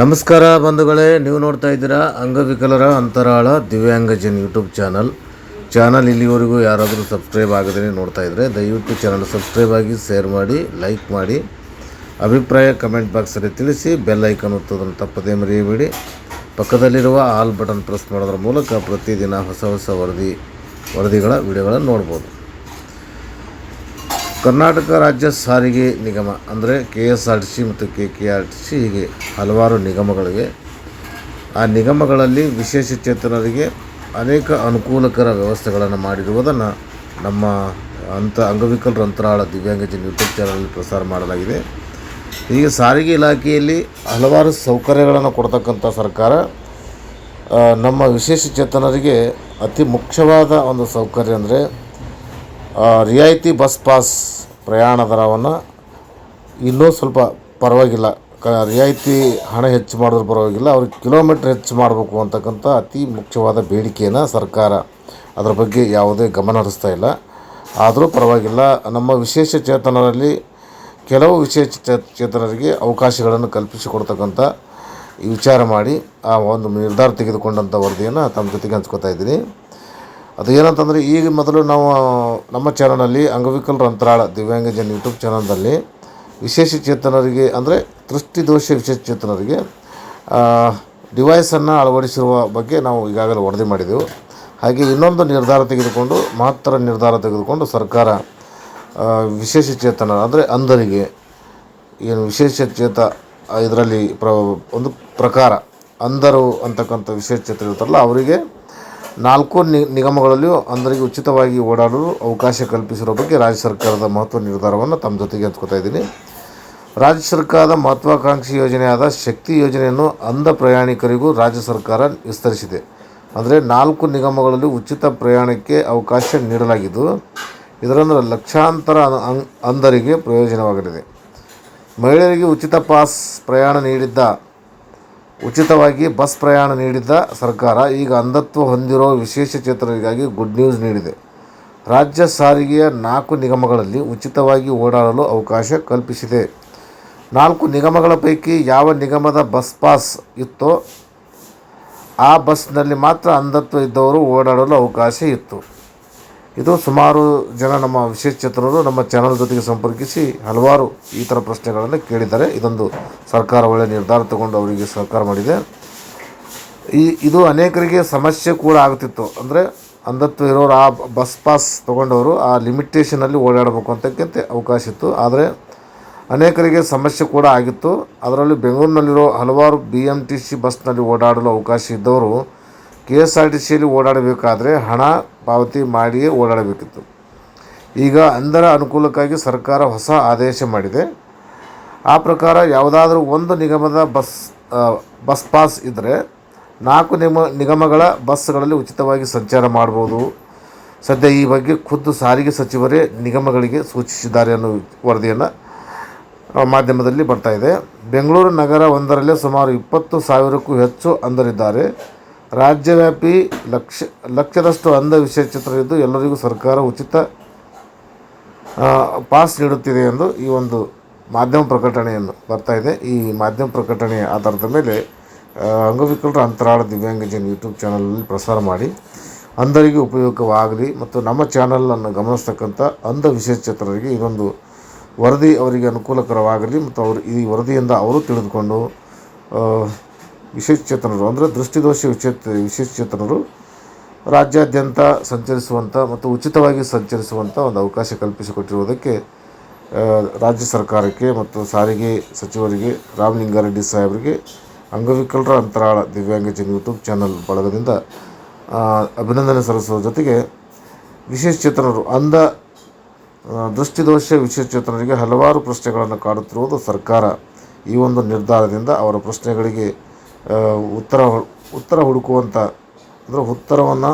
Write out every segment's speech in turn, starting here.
ನಮಸ್ಕಾರ ಬಂಧುಗಳೇ, ನೀವು ನೋಡ್ತಾ ಇದ್ದೀರಾ ಅಂಗವಿಕಲರ ಅಂತರಾಳ ದಿವ್ಯಾಂಗಜನ್ ಯೂಟ್ಯೂಬ್ ಚಾನಲ್. ಚಾನಲ್ ಇಲ್ಲಿವರೆಗೂ ಯಾರಾದರೂ ಸಬ್ಸ್ಕ್ರೈಬ್ ಆಗದೇ ನೋಡ್ತಾ ಇದ್ದರೆ ದಯವಿಟ್ಟು ಚಾನಲ್ ಸಬ್ಸ್ಕ್ರೈಬ್ ಆಗಿ ಶೇರ್ ಮಾಡಿ, ಲೈಕ್ ಮಾಡಿ. ಅಭಿಪ್ರಾಯ ಕಮೆಂಟ್ ಬಾಕ್ಸಲ್ಲಿ ತಿಳಿಸಿ, ಬೆಲ್ ಐಕನ್ ಒತ್ತೋದನ್ನು ತಪ್ಪದೇ ಮರೆಯಬೇಡಿ. ಪಕ್ಕದಲ್ಲಿರುವ ಆಲ್ ಬಟನ್ ಪ್ರೆಸ್ ಮಾಡೋದ್ರ ಮೂಲಕ ಪ್ರತಿದಿನ ಹೊಸ ಹೊಸ ವರದಿ, ವರದಿಗಳ, ವಿಡಿಯೋಗಳನ್ನು ನೋಡ್ಬೋದು. ಕರ್ನಾಟಕ ರಾಜ್ಯ ಸಾರಿಗೆ ನಿಗಮ, ಅಂದರೆ K S R T C ಮತ್ತು K K R T C ಹೀಗೆ ಹಲವಾರು ನಿಗಮಗಳಿವೆ. ಆ ನಿಗಮಗಳಲ್ಲಿ ವಿಶೇಷ ಚೇತನರಿಗೆ ಅನೇಕ ಅನುಕೂಲಕರ ವ್ಯವಸ್ಥೆಗಳನ್ನು ಮಾಡಿರುವುದನ್ನು ನಮ್ಮ ಅಂತ ಅಂಗವಿಕಲರ ಅಂತರಾಳ ದಿವ್ಯಾಂಗಜನ್ ಯೂಟ್ಯೂಬ್ ಚಾನಲಲ್ಲಿ ಪ್ರಸಾರ ಮಾಡಲಾಗಿದೆ. ಹೀಗೆ ಸಾರಿಗೆ ಇಲಾಖೆಯಲ್ಲಿ ಹಲವಾರು ಸೌಕರ್ಯಗಳನ್ನು ಕೊಡ್ತಕ್ಕಂಥ ಸರ್ಕಾರ ನಮ್ಮ ವಿಶೇಷ ಚೇತನರಿಗೆ ಅತಿ ಮುಖ್ಯವಾದ ಒಂದು ಸೌಕರ್ಯ ಅಂದರೆ ರಿಯಾಯಿತಿ ಬಸ್ ಪಾಸ್ ಪ್ರಯಾಣ ದರವನ್ನು ಇನ್ನೂ ಸ್ವಲ್ಪ ಪರವಾಗಿಲ್ಲ. ಕ, ರಿಯಾಯಿತಿ ಹಣ ಹೆಚ್ಚು ಮಾಡಿದ್ರು ಪರವಾಗಿಲ್ಲ. ಅವ್ರಿಗೆ ಕಿಲೋಮೀಟ್ರ್ ಹೆಚ್ಚು ಮಾಡಬೇಕು ಅಂತಕ್ಕಂಥ ಅತಿ ಮುಖ್ಯವಾದ ಬೇಡಿಕೆಯನ್ನು ಸರ್ಕಾರ ಅದರ ಬಗ್ಗೆ ಯಾವುದೇ ಗಮನ ಹರಿಸ್ತಾ ಇಲ್ಲ. ಆದರೂ ಪರವಾಗಿಲ್ಲ. ನಮ್ಮ ವಿಶೇಷ ಚೇತನರಲ್ಲಿ ಕೆಲವು ವಿಶೇಷ ಚೇತನರಿಗೆ ಅವಕಾಶಗಳನ್ನು ಕಲ್ಪಿಸಿಕೊಡ್ತಕ್ಕಂಥ ವಿಚಾರ ಮಾಡಿ ಆ ಒಂದು ನಿರ್ಧಾರ ತೆಗೆದುಕೊಂಡಂಥ ವರದಿಯನ್ನು ತಮ್ಮ ಜೊತೆಗೆ ಹಂಚ್ಕೋತಾ ಇದ್ದೀನಿ. ಅದು ಏನಂತಂದರೆ ಈಗ ಮೊದಲು ನಾವು ನಮ್ಮ ಚಾನಲಲ್ಲಿ ಅಂಗವಿಕಲರ ಅಂತರಾಳ ದಿವ್ಯಾಂಗಜನ್ ಯೂಟ್ಯೂಬ್ ಚಾನಲ್ನಲ್ಲಿ ವಿಶೇಷ ಚೇತನರಿಗೆ ಅಂದರೆ ದೃಷ್ಟಿದೋಷ ವಿಶೇಷ ಚೇತನರಿಗೆ ಡಿವೈಸನ್ನು ಅಳವಡಿಸಿರುವ ಬಗ್ಗೆ ನಾವು ಈಗಾಗಲೇ ವರದಿ ಮಾಡಿದೆವು. ಹಾಗೆ ಇನ್ನೊಂದು ನಿರ್ಧಾರ ತೆಗೆದುಕೊಂಡು, ಮಹತ್ತರ ನಿರ್ಧಾರ ತೆಗೆದುಕೊಂಡು ಸರ್ಕಾರ ವಿಶೇಷ ಚೇತನ ಅಂದರೆ ಅಂಧರಿಗೆ ಏನು ವಿಶೇಷ ಚೇತ ಇದರಲ್ಲಿ ಪ್ರ, ಒಂದು ಪ್ರಕಾರ ಅಂಧರು ಅಂತಕ್ಕಂಥ ವಿಶೇಷ ಚೇತನ ಇರ್ತಾರಲ್ಲ ಅವರಿಗೆ ನಾಲ್ಕು ನಿಗಮಗಳಲ್ಲಿಯೂ ಅಂದರಿಗೆ ಉಚಿತವಾಗಿ ಓಡಾಡಲು ಅವಕಾಶ ಕಲ್ಪಿಸಿರೋ ಬಗ್ಗೆ ರಾಜ್ಯ ಸರ್ಕಾರದ ಮಹತ್ವ ನಿರ್ಧಾರವನ್ನು ತಮ್ಮ ಜೊತೆಗೆ ಹಂಚ್ಕೋತಾ ಇದ್ದೀನಿ. ರಾಜ್ಯ ಸರ್ಕಾರದ ಮಹತ್ವಾಕಾಂಕ್ಷಿ ಯೋಜನೆಯಾದ ಶಕ್ತಿ ಯೋಜನೆಯನ್ನು ಅಂಧ ಪ್ರಯಾಣಿಕರಿಗೂ ರಾಜ್ಯ ಸರ್ಕಾರ ವಿಸ್ತರಿಸಿದೆ. ಅಂದರೆ ನಾಲ್ಕು ನಿಗಮಗಳಲ್ಲಿ ಉಚಿತ ಪ್ರಯಾಣಕ್ಕೆ ಅವಕಾಶ ನೀಡಲಾಗಿದ್ದು ಇದರಿಂದ ಲಕ್ಷಾಂತರ ಅಂಧರಿಗೆ ಪ್ರಯೋಜನವಾಗಲಿದೆ. ಮಹಿಳೆಯರಿಗೆ ಉಚಿತ ಪಾಸ್ ಪ್ರಯಾಣ ನೀಡಿದ್ದ ಉಚಿತವಾಗಿ ಬಸ್ ಪ್ರಯಾಣ ನೀಡಿದ್ದ ಸರ್ಕಾರ ಈಗ ಅಂಧತ್ವ ಹೊಂದಿರೋ ವಿಶೇಷಚೇತನರಿಗಾಗಿ ಗುಡ್ ನ್ಯೂಸ್ ನೀಡಿದೆ. ರಾಜ್ಯ ಸಾರಿಗೆಯ ನಾಲ್ಕು ನಿಗಮಗಳಲ್ಲಿ ಉಚಿತವಾಗಿ ಓಡಾಡಲು ಅವಕಾಶ ಕಲ್ಪಿಸಿದೆ. ನಾಲ್ಕು ನಿಗಮಗಳ ಪೈಕಿ ಯಾವ ನಿಗಮದ ಬಸ್ ಪಾಸ್ ಇತ್ತೋ ಆ ಬಸ್ನಲ್ಲಿ ಮಾತ್ರ ಅಂಧತ್ವ ಇದ್ದವರು ಓಡಾಡಲು ಅವಕಾಶ ಇತ್ತು. ಇದು ಸುಮಾರು ಜನ ನಮ್ಮ ವಿಶೇಷ ವಿಶೇಷಚೇತನರು ನಮ್ಮ ಚಾನಲ್ ಜೊತೆಗೆ ಸಂಪರ್ಕಿಸಿ ಹಲವಾರು ಈ ಥರ ಪ್ರಶ್ನೆಗಳನ್ನು ಕೇಳಿದ್ದಾರೆ. ಇದೊಂದು ಸರ್ಕಾರ ಒಳ್ಳೆಯ ನಿರ್ಧಾರ ತಗೊಂಡು ಅವರಿಗೆ ಸಹಕಾರ ಮಾಡಿದೆ. ಈ, ಇದು ಅನೇಕರಿಗೆ ಸಮಸ್ಯೆ ಕೂಡ ಆಗ್ತಿತ್ತು. ಅಂದರೆ ಅಂಧತ್ವ ಇರೋರು, ಆ ಬಸ್ ಪಾಸ್ ತೊಗೊಂಡವರು ಆ ಲಿಮಿಟೇಷನಲ್ಲಿ ಓಡಾಡಬೇಕು ಅಂತಕ್ಕಂತೆ ಅವಕಾಶ ಇತ್ತು. ಆದರೆ ಅನೇಕರಿಗೆ ಸಮಸ್ಯೆ ಕೂಡ ಆಗಿತ್ತು. ಅದರಲ್ಲಿ ಬೆಂಗಳೂರಿನಲ್ಲಿರೋ ಹಲವಾರು ಬಿ ಎಂ ಟಿ ಸಿ ಬಸ್ನಲ್ಲಿ ಓಡಾಡಲು ಅವಕಾಶ ಇದ್ದವರು ಕೆ ಎಸ್ ಆರ್ ಟಿ ಸಿಯಲ್ಲಿ ಓಡಾಡಬೇಕಾದ್ರೆ ಹಣ ಪಾವತಿ ಮಾಡಿಯೇ ಓಡಾಡಬೇಕಿತ್ತು. ಈಗ ಅಂಧರ ಅನುಕೂಲಕ್ಕಾಗಿ ಸರ್ಕಾರ ಹೊಸ ಆದೇಶ ಮಾಡಿದೆ. ಆ ಪ್ರಕಾರ ಯಾವುದಾದ್ರೂ ಒಂದು ನಿಗಮದ ಬಸ್ ಬಸ್ ಪಾಸ್ ಇದ್ದರೆ ನಾಲ್ಕು ನಿಮ, ನಿಗಮಗಳ ಬಸ್ಗಳಲ್ಲಿ ಉಚಿತವಾಗಿ ಸಂಚಾರ ಮಾಡ್ಬೋದು. ಸದ್ಯ ಈ ಬಗ್ಗೆ ಖುದ್ದು ಸಾರಿಗೆ ಸಚಿವರೇ ನಿಗಮಗಳಿಗೆ ಸೂಚಿಸಿದ್ದಾರೆ ಅನ್ನೋ ವರದಿಯನ್ನು ಮಾಧ್ಯಮದಲ್ಲಿ ಬರ್ತಾ ಇದೆ. ಬೆಂಗಳೂರು ನಗರ ಒಂದರಲ್ಲೇ ಸುಮಾರು ಇಪ್ಪತ್ತು ಸಾವಿರಕ್ಕೂ ಹೆಚ್ಚು ಅಂಧರಿದ್ದಾರೆ. ರಾಜ್ಯವ್ಯಾಪಿ ಲಕ್ಷ, ಲಕ್ಷದಷ್ಟು ಅಂಧ ವಿಶೇಷಚೇತನರಿದ್ದು ಎಲ್ಲರಿಗೂ ಸರ್ಕಾರ ಉಚಿತ ಪಾಸ್ ನೀಡುತ್ತಿದೆ ಎಂದು ಈ ಒಂದು ಮಾಧ್ಯಮ ಪ್ರಕಟಣೆಯನ್ನು ಬರ್ತಾ ಇದೆ. ಈ ಮಾಧ್ಯಮ ಪ್ರಕಟಣೆಯ ಆಧಾರದ ಮೇಲೆ ಅಂಗವಿಕಲರ ಅಂತರಾಳ ದಿವ್ಯಾಂಗಜನ್ ಯೂಟ್ಯೂಬ್ ಚಾನಲಲ್ಲಿ ಪ್ರಸಾರ ಮಾಡಿ ಅಂಧರಿಗೆ ಉಪಯೋಗವಾಗಲಿ ಮತ್ತು ನಮ್ಮ ಚಾನಲನ್ನು ಗಮನಿಸ್ತಕ್ಕಂಥ ಅಂಧ ವಿಶೇಷಚೇತನರಿಗೆ ಇದೊಂದು ವರದಿ ಅವರಿಗೆ ಅನುಕೂಲಕರವಾಗಲಿ ಮತ್ತು ಅವರು ಈ ವರದಿಯಿಂದ ಅವರು ತಿಳಿದುಕೊಂಡು ವಿಶೇಷಚೇತನರು ಅಂದರೆ ದೃಷ್ಟಿದೋಷ ವಿಶೇಷ ವಿಶೇಷಚೇತನರು ರಾಜ್ಯಾದ್ಯಂತ ಸಂಚರಿಸುವಂಥ ಮತ್ತು ಉಚಿತವಾಗಿ ಸಂಚರಿಸುವಂಥ ಒಂದು ಅವಕಾಶ ಕಲ್ಪಿಸಿಕೊಟ್ಟಿರುವುದಕ್ಕೆ ರಾಜ್ಯ ಸರ್ಕಾರಕ್ಕೆ ಮತ್ತು ಸಾರಿಗೆ ಸಚಿವರಿಗೆ ರಾಮಲಿಂಗಾರೆಡ್ಡಿ ಸಾಹೇಬರಿಗೆ ಅಂಗವಿಕಲರ ಅಂತರಾಳ ದಿವ್ಯಾಂಗಜನ್ ಯೂಟ್ಯೂಬ್ ಚಾನಲ್ ಬಳಗದಿಂದ ಅಭಿನಂದನೆ ಸಲ್ಲಿಸುವ ಜೊತೆಗೆ ವಿಶೇಷಚೇತನರು ಅಂಧ ದೃಷ್ಟಿದೋಷ ವಿಶೇಷಚೇತನರಿಗೆ ಹಲವಾರು ಪ್ರಶ್ನೆಗಳನ್ನು ಕಾಡುತ್ತಿರುವುದು ಸರ್ಕಾರ ಈ ಒಂದು ನಿರ್ಧಾರದಿಂದ ಅವರ ಪ್ರಶ್ನೆಗಳಿಗೆ ಉತ್ತರ ಉತ್ತರ ಹುಡುಕುವಂಥ ಅಂದರೆ ಉತ್ತರವನ್ನು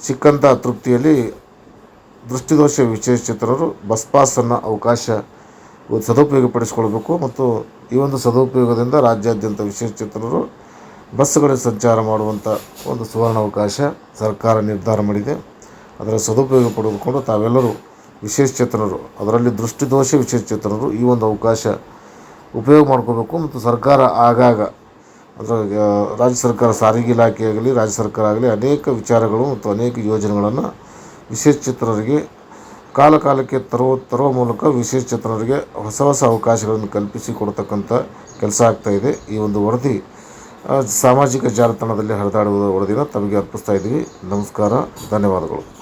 ಸಿಕ್ಕಂಥ ತೃಪ್ತಿಯಲ್ಲಿ ದೃಷ್ಟಿದೋಷ ವಿಶೇಷಚೇತನರು ಬಸ್ ಪಾಸನ್ನು ಅವಕಾಶ ಸದುಪಯೋಗಪಡಿಸಿಕೊಳ್ಬೇಕು ಮತ್ತು ಈ ಒಂದು ಸದುಪಯೋಗದಿಂದ ರಾಜ್ಯಾದ್ಯಂತ ವಿಶೇಷಚೇತನರು ಬಸ್ಗಳಲ್ಲಿ ಸಂಚಾರ ಮಾಡುವಂಥ ಒಂದು ಸುವರ್ಣಾವಕಾಶ ಸರ್ಕಾರ ನಿರ್ಧಾರ ಮಾಡಿದೆ. ಅದರ ಸದುಪಯೋಗ ಪಡೆದುಕೊಂಡು ತಾವೆಲ್ಲರೂ ವಿಶೇಷಚೇತನರು ಅದರಲ್ಲಿ ದೃಷ್ಟಿದೋಷ ವಿಶೇಷಚೇತನರು ಈ ಒಂದು ಅವಕಾಶ ಉಪಯೋಗ ಮಾಡ್ಕೋಬೇಕು ಮತ್ತು ಸರ್ಕಾರ ಆಗಾಗ ಅಂದರೆ ರಾಜ್ಯ ಸರ್ಕಾರ, ಸಾರಿಗೆ ಇಲಾಖೆ ಆಗಲಿ, ರಾಜ್ಯ ಸರ್ಕಾರ ಆಗಲಿ ಅನೇಕ ವಿಚಾರಗಳು ಮತ್ತು ಅನೇಕ ಯೋಜನೆಗಳನ್ನು ವಿಶೇಷಚೇತನರಿಗೆ ಕಾಲ ಕಾಲಕ್ಕೆ ತರುವ ತರುವ ಮೂಲಕ ವಿಶೇಷಚೇತನರಿಗೆ ಹೊಸ ಹೊಸ ಅವಕಾಶಗಳನ್ನು ಕಲ್ಪಿಸಿ ಕೊಡ್ತಕ್ಕಂಥ ಕೆಲಸ ಆಗ್ತಾಯಿದೆ ಈ ಒಂದು ವರದಿ ಸಾಮಾಜಿಕ ಜಾಲತಾಣದಲ್ಲಿ ಹರಿದಾಡುವ ವರದಿನ ತಮಗೆ ಅರ್ಪಿಸ್ತಾ ಇದ್ದೀವಿ. ನಮಸ್ಕಾರ, ಧನ್ಯವಾದಗಳು.